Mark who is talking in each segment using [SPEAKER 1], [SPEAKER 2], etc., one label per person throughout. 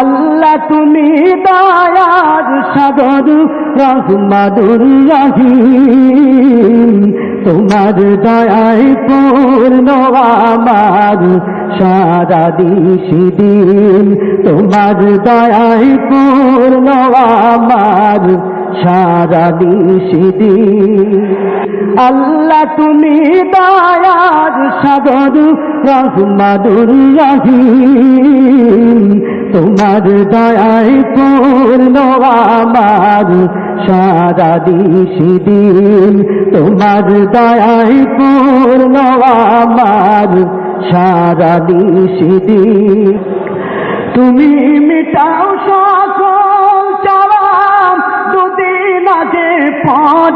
[SPEAKER 1] আল্লাহ তুমি দয়ার সাগর রহমাদুর রহিম তোমার দয়ায় পূর্ণ আমার সারা দিশি দিন। তোমার দয়ায় পূর্ণ আমার সারা দিন। আল্লাহ তুমি দয়ার সাগর রহমাদুর রহিম তোমার দয়ায় পূর্ণ আমার। সারা দিশি দিন তোমার দয়ায় পূর্ণ আমার। সারা দিশি দিন তুমি মিটাও সকল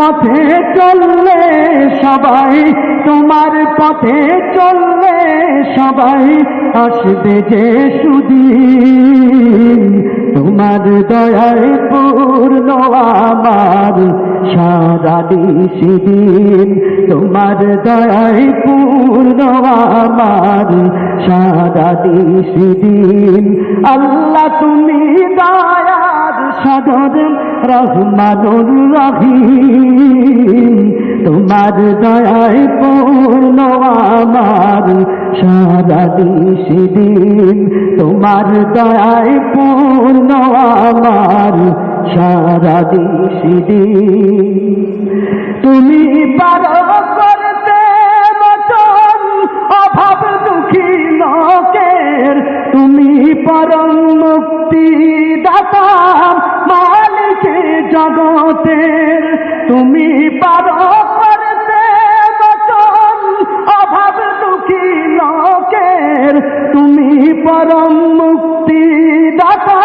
[SPEAKER 1] পথে চললে সবাই, তোমার পথে চললে সবাই আসবে যে সুদিন। তোমার দয়ায় পূর্ণ আমার সারা দিন তোমার দয়ায় পূর্ণ আমার সারা দিন আল্লাহ তুমি দয়ার সাগর রহমানুর রহিম, তোমার দয়ায় পূর্ণ আমার সারা দিন, তোমার দয়ায় পূর্ণ আমার সারা দিন। তুমি পারো করতে মতন অভাব দুঃখী লোকের। তুমি পরম মুক্তি দাতা জগতের তুমি পারো করতে মতন অভাব দুঃখী লোকের তুমি পরম মুক্তি দাতা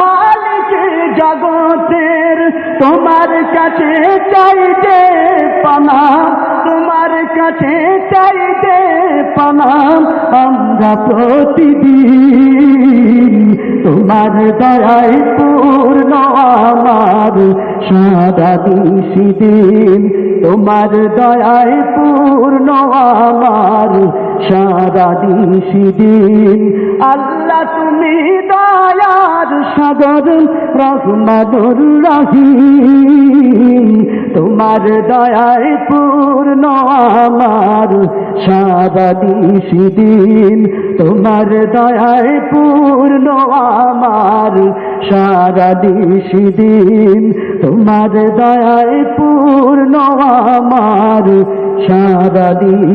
[SPEAKER 1] মালিকে জগতের তোমার কাছে চাইতে পানা, তোমার কাছে চাইতে পানা আমরা প্রতিদিন। তোমার দয়ায় পূর্ণ আমার সাদা দিন। তোমার দয়ায় পূর্ণ আমার সাদা দিন। আল্লাহ তুমি রহমাদুর রহিম তোমার দয়ায় পূর্ণ আমার সারা দিন তোমার দয়ায় পূর্ণ আমার সারা দিন তোমার দয়ায় পূর্ণ আমার সারা দিন